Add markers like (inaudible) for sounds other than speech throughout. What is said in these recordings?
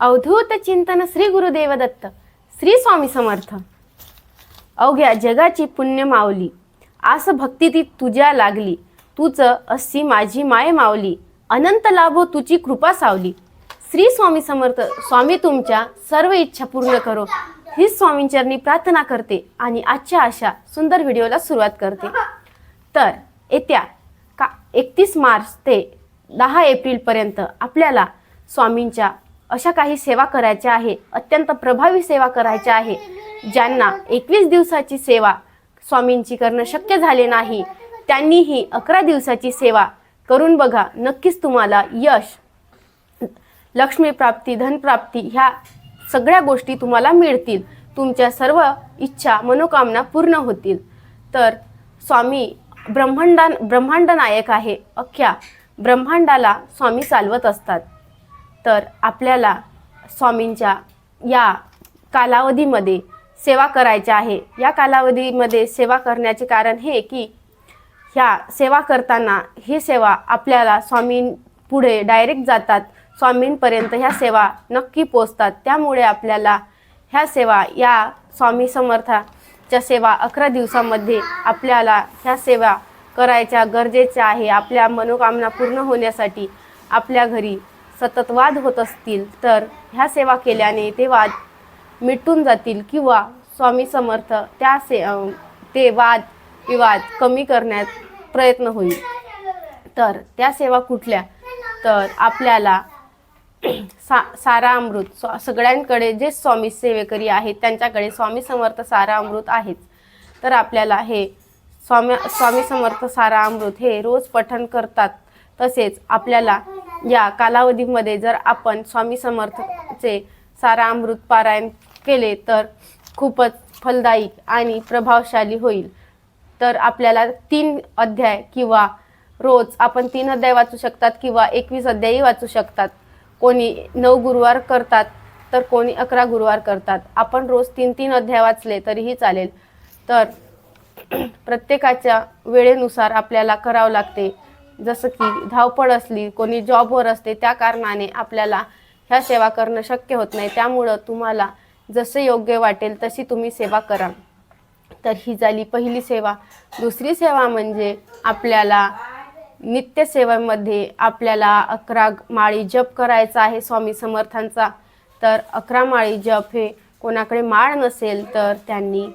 अवधूत चिंतन श्री गुरुदेव दत्त श्री स्वामी समर्थ. अवघ्या जगाची पुण्य मावली. आस भक्ती ती तुझ्या लागली. तूच अस्सी माझी माय मावली. अनंत लाभो तुझी कृपा सावली. श्री स्वामी समर्थ स्वामी तुमच्या सर्व इच्छा पूर्ण करो. ही स्वामींचरणी प्रार्थना करते आणि आजच्या अशा सुंदर व्हिडिओला सुरुवात करते. तर येत्या का एकतीस मार्च ते दहा एप्रिलपर्यंत आपल्याला स्वामींच्या अशा काही सेवा करायच्या आहे. अत्यंत प्रभावी सेवा करायच्या आहे. ज्यांना एकवीस दिवसाची सेवा स्वामींची करणं शक्य झाले नाही त्यांनीही अकरा दिवसाची सेवा करून बघा. नक्कीच तुम्हाला यश लक्ष्मीप्राप्ती धनप्राप्ती ह्या सगळ्या गोष्टी तुम्हाला मिळतील. तुमच्या सर्व इच्छा मनोकामना पूर्ण होतील. तर स्वामी ब्रह्मांडा ब्रह्मांड नायक आहे. अख्ख्या ब्रह्मांडाला स्वामी चालवत असतात. तर आपल्याला स्वामींच्या या कालावधीमध्ये सेवा करायच्या आहे. या कालावधीमध्ये सेवा करण्याचे कारण हे की ह्या सेवा करताना ही सेवा आपल्याला स्वामीं पुढे डायरेक्ट जातात. स्वामींपर्यंत ह्या सेवा नक्की पोचतात त्यामुळे आपल्याला ह्या सेवा या स्वामी समर्थाच्या सेवा अकरा दिवसामध्ये आपल्याला ह्या सेवा करायच्या गरजेच्या आहे. आपल्या मनोकामना पूर्ण होण्यासाठी आपल्या घरी सतत वाद होत असतील तर ह्या सेवा केल्याने ते वाद मिटून जातील किंवा स्वामी समर्थ त्या से ते वाद विवाद कमी करण्यात प्रयत्न होईल. तर त्या सेवा कुठल्या? तर आपल्याला (clears throat) सा सारा अमृत स्व सगळ्यांकडे जे स्वामी सेवेकरी आहेत त्यांच्याकडे स्वामी समर्थ सारा अमृत आहेच. तर आपल्याला हे स्वामी स्वामी समर्थ सारा अमृत हे रोज पठण करतात. तसेच आपल्याला या कालावधीमध्ये जर आपण स्वामी समर्थचे सारा अमृत पारायण केले तर खूपच फलदायी आणि प्रभावशाली होईल. तर आपल्याला तीन अध्याय किंवा रोज आपण तीन अध्याय वाचू शकतात किंवा एकवीस अध्यायही वाचू शकतात. कोणी नऊ गुरुवार करतात तर कोणी अकरा गुरुवार करतात. आपण रोज तीन तीन अध्याय वाचले तरीही चालेल. तर (clears throat) प्रत्येकाच्या वेळेनुसार आपल्याला करावं लागते. जसं की धावपळ असली कोणी जॉबवर असते त्या कारणाने आपल्याला ह्या सेवा करणं शक्य होत नाही. त्यामुळं तुम्हाला जसं योग्य वाटेल तशी तुम्ही सेवा करा. तर ही झाली पहिली सेवा. दुसरी सेवा म्हणजे आपल्याला नित्यसेवेमध्ये आपल्याला अकरा माळी जप करायचा आहे स्वामी समर्थांचा. तर अकरा माळी जप हे कोणाकडे माळ नसेल तर त्यांनी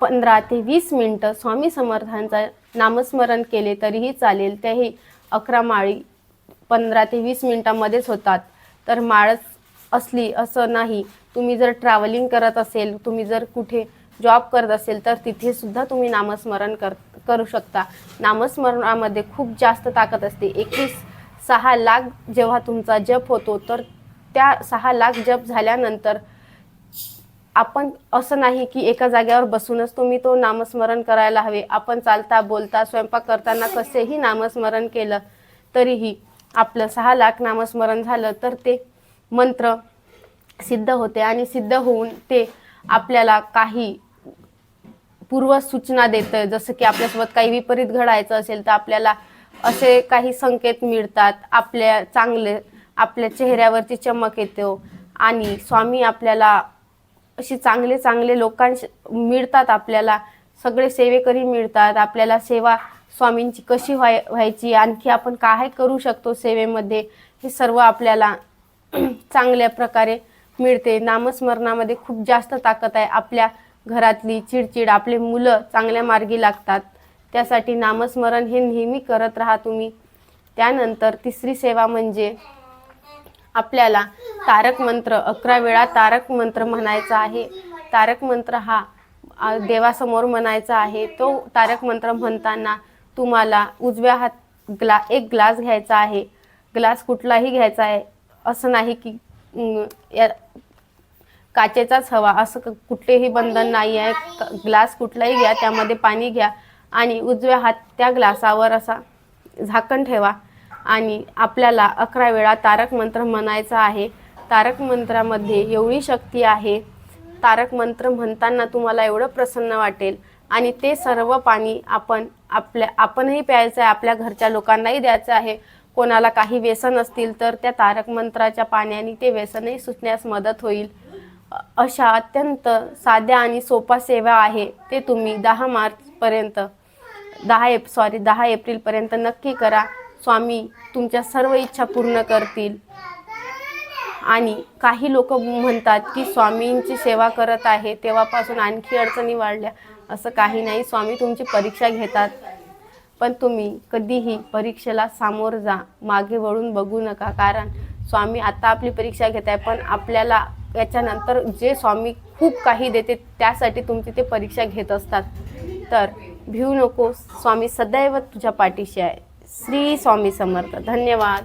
पंधरा ते वीस मिनटं स्वामी समर्थांचा नामस्मरण केले तरीही चालेल. त्याही अकरा माळी पंधरा ते वीस मिनटामध्येच होतात. तर माळच असली असं नाही. तुम्ही जर ट्रॅव्हलिंग करत असेल तुम्ही जर कुठे जॉब करत असेल तर तिथे सुद्धा तुम्ही नामस्मरण कर करू शकता. नामस्मरणामध्ये खूप जास्त ताकद असते. एकवीस सहा लाख जेव्हा तुमचा जप होतो तर त्या सहा लाख जप झाल्यानंतर आपण असं नाही की एका जागेवर बसूनच तुम्ही तो नामस्मरण करायला हवे. आपण चालता बोलता स्वयंपाक करताना कसेही नामस्मरण केलं तरीही आपलं सहा लाख नामस्मरण झालं तर ते मंत्र सिद्ध होते आणि सिद्ध होऊन ते आपल्याला काही पूर्व सूचना देतं. जसं की आपल्यासोबत काही विपरीत घडायचं असेल तर आपल्याला असे काही संकेत मिळतात. आपल्या चांगले आपल्या चेहऱ्यावरची चमक येतो हो. आणि स्वामी आपल्याला अशी चांगले चांगले लोकांशी मिळतात आपल्याला. सगळे सेवेकरी मिळतात. आपल्याला सेवा स्वामींची कशी व्हाय व्हायची आणखी आपण काय करू शकतो सेवेमध्ये हे सर्व आपल्याला (clears throat) चांगल्या प्रकारे मिळते. नामस्मरणामध्ये खूप जास्त ताकद आहे. आपल्या घरातली चिडचिड आपले मुलं चांगल्या मार्गी लागतात. त्यासाठी नामस्मरण हे नेहमी करत राहा तुम्ही. त्यानंतर तिसरी सेवा म्हणजे आपल्याला तारक मंत्र अकरा वेळा तारक मंत्र म्हणायचा आहे. तारक मंत्र हा देवासमोर म्हणायचा आहे. तो तारक मंत्र म्हणताना तुम्हाला उजव्या हात ग्ला एक ग्लास घ्यायचा आहे. ग्लास कुठलाही घ्यायचा आहे. असं नाही की या काचेचाच हवा. असं कुठलेही बंधन नाही आहे. ग्लास कुठलाही घ्या त्यामध्ये पाणी घ्या आणि उजव्या हात त्या ग्लासावर असा झाकण ठेवा आणि आपल्याला अकरा वेळा तारक मंत्र म्हणायचा आहे. तारक मंत्रामध्ये एवढी शक्ती आहे. तारक मंत्र म्हणताना तुम्हाला एवढं प्रसन्न वाटेल. आणि ते सर्व पाणी आपण आपल्या आपणही प्यायचं आहे आपल्या घरच्या लोकांनाही द्यायचं आहे. कोणाला काही व्यसन असतील तर त्या तारक मंत्राच्या पाण्याने ते व्यसनही सुटण्यास मदत होईल. अशा अत्यंत साध्या आणि सोपा सेवा आहे ते तुम्ही दहा मार्चपर्यंत दहा एप सॉरी दहा एप्रिलपर्यंत नक्की करा. स्वामी तुमच्या सर्व इच्छा पूर्ण करतील. आणि काही लोक म्हणतात की स्वामींची सेवा करत आहे तेव्हापासून आणखी अडचणी वाढल्या. असं काही नाही. स्वामी तुमची परीक्षा घेतात. पण तुम्ही कधीही परीक्षेला सामोर जा. मागे वळून बघू नका. कारण स्वामी आता आपली परीक्षा घेत आहे पण आपल्याला याच्यानंतर जे स्वामी खूप काही देते त्यासाठी तुमची ते परीक्षा घेत असतात. तर भिवू नको. स्वामी सदैव तुझ्या पाठीशी आहे. श्री स्वामी समर्थ. धन्यवाद.